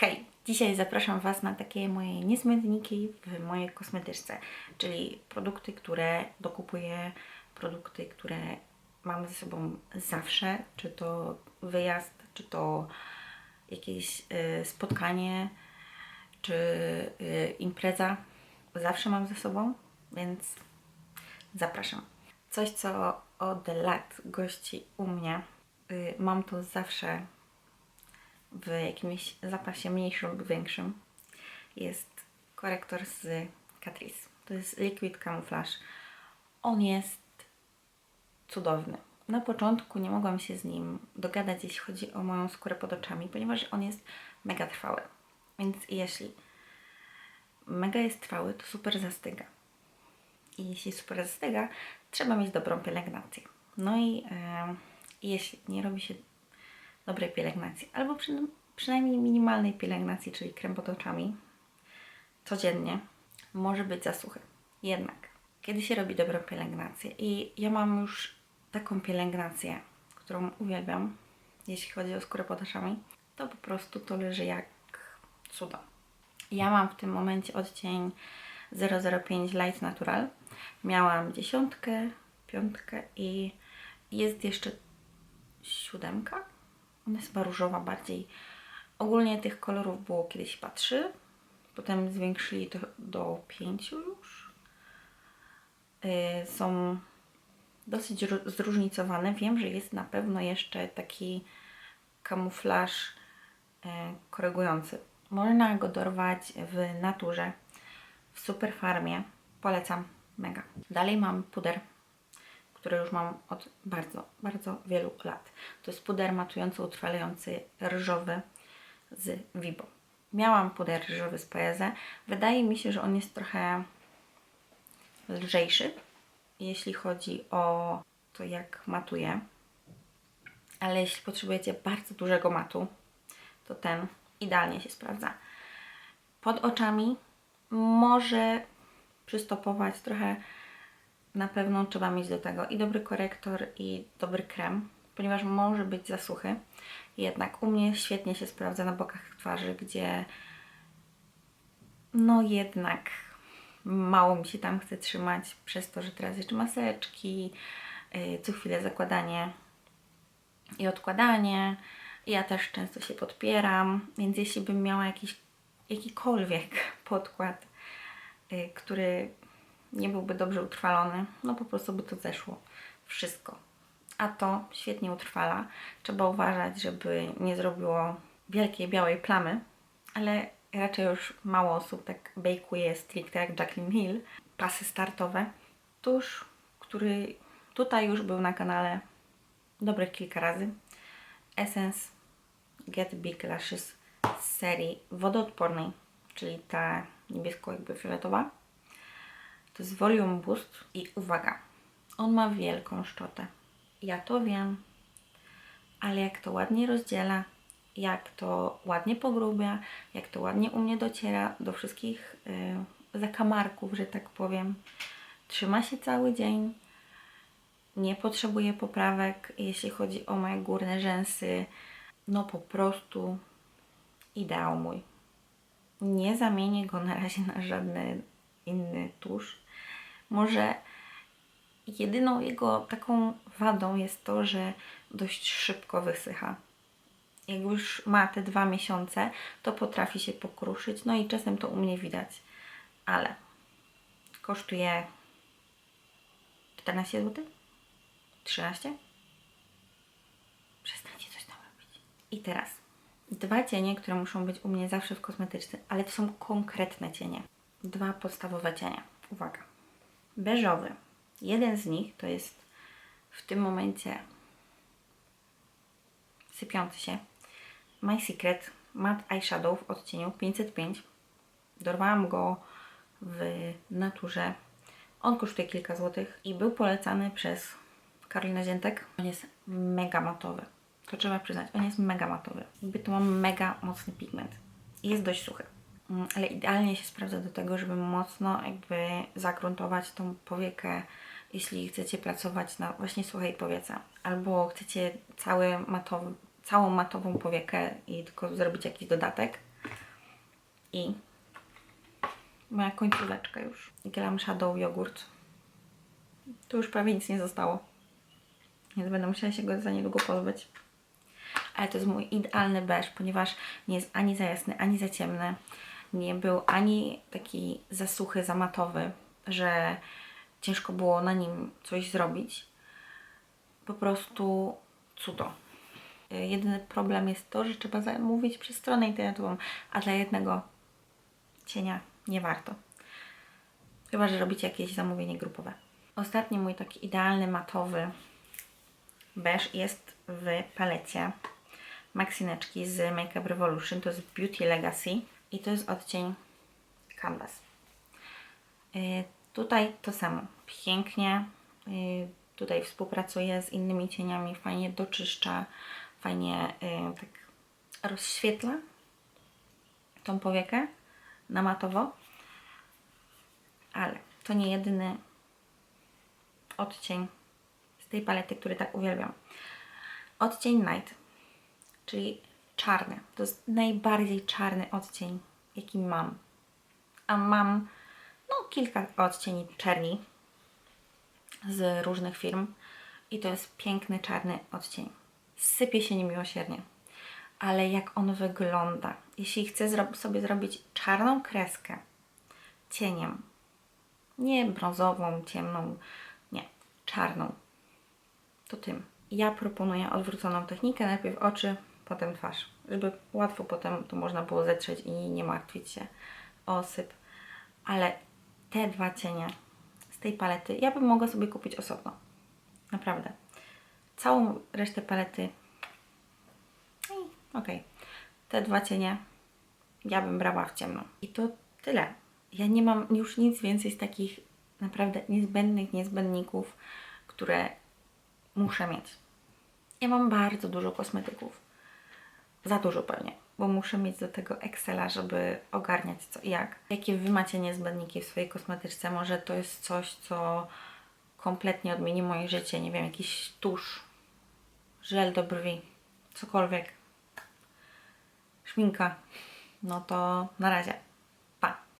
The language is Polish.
Hej, dzisiaj zapraszam Was na takie moje niezbędniki w mojej kosmetyczce, czyli produkty, które dokupuję, produkty, które mam ze sobą zawsze, czy to wyjazd, czy to jakieś y, spotkanie, czy y, impreza. Zawsze mam ze sobą, więc zapraszam. Coś, co od lat gości u mnie. Y, mam to zawsze w jakimś zapasie mniejszym lub większym jest korektor z Catrice. To jest Liquid Camouflage. On jest cudowny. Na początku nie mogłam się z nim dogadać, jeśli chodzi o moją skórę pod oczami, ponieważ on jest mega trwały. Więc jeśli mega jest trwały, to super zastyga. I jeśli super zastyga, trzeba mieć dobrą pielęgnację. No i e, jeśli nie robi się dobrej pielęgnacji, albo przy, przynajmniej minimalnej pielęgnacji, czyli krem pod oczami, codziennie, może być za suchy. Jednak, kiedy się robi dobrą pielęgnację i ja mam już taką pielęgnację, którą uwielbiam, jeśli chodzi o skórę pod oczami, to po prostu to leży jak cudo. Ja mam w tym momencie odcień 005 Light Natural. Miałam dziesiątkę, piątkę i jest jeszcze siódemka. Ona jest chyba różowa bardziej. Ogólnie tych kolorów było kiedyś chyba trzy, potem zwiększyli to do pięciu już. Yy, są dosyć zróżnicowane. Wiem, że jest na pewno jeszcze taki kamuflaż yy, korygujący. Można go dorwać w naturze, w Superfarmie. Polecam, mega. Dalej mam puder który już mam od bardzo, bardzo wielu lat. To jest puder matujący, utrwalający ryżowy z Vibo. Miałam puder ryżowy z Paese. Wydaje mi się, że on jest trochę lżejszy, jeśli chodzi o to, jak matuje. Ale jeśli potrzebujecie bardzo dużego matu, to ten idealnie się sprawdza. Pod oczami może przystopować trochę na pewno trzeba mieć do tego i dobry korektor, i dobry krem, ponieważ może być za suchy. Jednak u mnie świetnie się sprawdza na bokach twarzy, gdzie no jednak mało mi się tam chce trzymać przez to, że teraz jeszcze maseczki, yy, co chwilę zakładanie i odkładanie. Ja też często się podpieram, więc jeśli bym miała jakiś, jakikolwiek podkład, yy, który nie byłby dobrze utrwalony, no po prostu by to zeszło wszystko. A to świetnie utrwala. Trzeba uważać, żeby nie zrobiło wielkiej białej plamy, ale raczej już mało osób tak bejkuje stricte jak Jacqueline Hill. Pasy startowe. Tusz, który tutaj już był na kanale dobrych kilka razy. Essence Get Big Lashes z serii wodoodpornej, czyli ta niebiesko jakby fioletowa. To jest Volume Boost i uwaga, on ma wielką szczotę. Ja to wiem, ale jak to ładnie rozdziela, jak to ładnie pogrubia, jak to ładnie u mnie dociera do wszystkich yy, zakamarków, że tak powiem. Trzyma się cały dzień. Nie potrzebuje poprawek, jeśli chodzi o moje górne rzęsy. No po prostu ideał mój. Nie zamienię go na razie na żadny inny tusz. Może jedyną jego taką wadą jest to, że dość szybko wysycha. Jak już ma te dwa miesiące, to potrafi się pokruszyć, no i czasem to u mnie widać. Ale kosztuje 14 zł? 13? Przestańcie coś tam robić. I teraz dwa cienie, które muszą być u mnie zawsze w kosmetyczce, ale to są konkretne cienie. Dwa podstawowe cienie. Uwaga beżowy. Jeden z nich to jest w tym momencie sypiący się My Secret Matte Eyeshadow w odcieniu 505. Dorwałam go w naturze. On kosztuje kilka złotych i był polecany przez Karolinę Ziętek. On jest mega matowy. To trzeba przyznać, on jest mega matowy. Jakby to ma mega mocny pigment. Jest dość suchy. Mm, ale idealnie się sprawdza do tego, żeby mocno jakby zagruntować tą powiekę, jeśli chcecie pracować na właśnie suchej powiece, albo chcecie cały matowy, całą matową powiekę i tylko zrobić jakiś dodatek, I moja końcóweczka już. Glam Shadow jogurt. Tu już prawie nic nie zostało. Więc będę musiała się go za niedługo pozbyć. Ale to jest mój idealny beż, ponieważ nie jest ani za jasny, ani za ciemny. Nie był ani taki za suchy, za matowy, że ciężko było na nim coś zrobić. Po prostu cudo. Jedyny problem jest to, że trzeba zamówić przez stronę internetową, a dla jednego cienia nie warto. Chyba, że robicie jakieś zamówienie grupowe. Ostatni mój taki idealny matowy beż jest w palecie Maxineczki z Makeup Revolution. To jest Beauty Legacy i to jest odcień Canvas. Yy, tutaj to samo. Pięknie. Yy, tutaj współpracuję z innymi cieniami. Fajnie doczyszcza. Fajnie yy, tak rozświetla tą powiekę na matowo. Ale to nie jedyny odcień z tej palety, który tak uwielbiam. Odcień Night, czyli czarny. To jest najbardziej czarny odcień, jaki mam. A mam no, kilka odcieni czerni z różnych firm i to jest piękny czarny odcień. Sypie się niemiłosiernie. Ale jak on wygląda, jeśli chcę zro- sobie zrobić czarną kreskę cieniem, nie brązową, ciemną, nie, czarną, to tym. Ja proponuję odwróconą technikę, najpierw oczy, potem twarz, żeby łatwo potem to można było zetrzeć i nie martwić się o osyp. Ale te dwa cienie z tej palety, ja bym mogła sobie kupić osobno. Naprawdę. Całą resztę palety, okej, te dwa cienie ja bym brała w ciemno. I to tyle. Ja nie mam już nic więcej z takich naprawdę niezbędnych niezbędników, które muszę mieć. Ja mam bardzo dużo kosmetyków. Za dużo pewnie, bo muszę mieć do tego Excela, żeby ogarniać co i jak. Jakie Wy macie niezbędniki w swojej kosmetyczce? Może to jest coś, co kompletnie odmieni moje życie. Nie wiem, jakiś tusz, żel do brwi, cokolwiek. Szminka. No to na razie.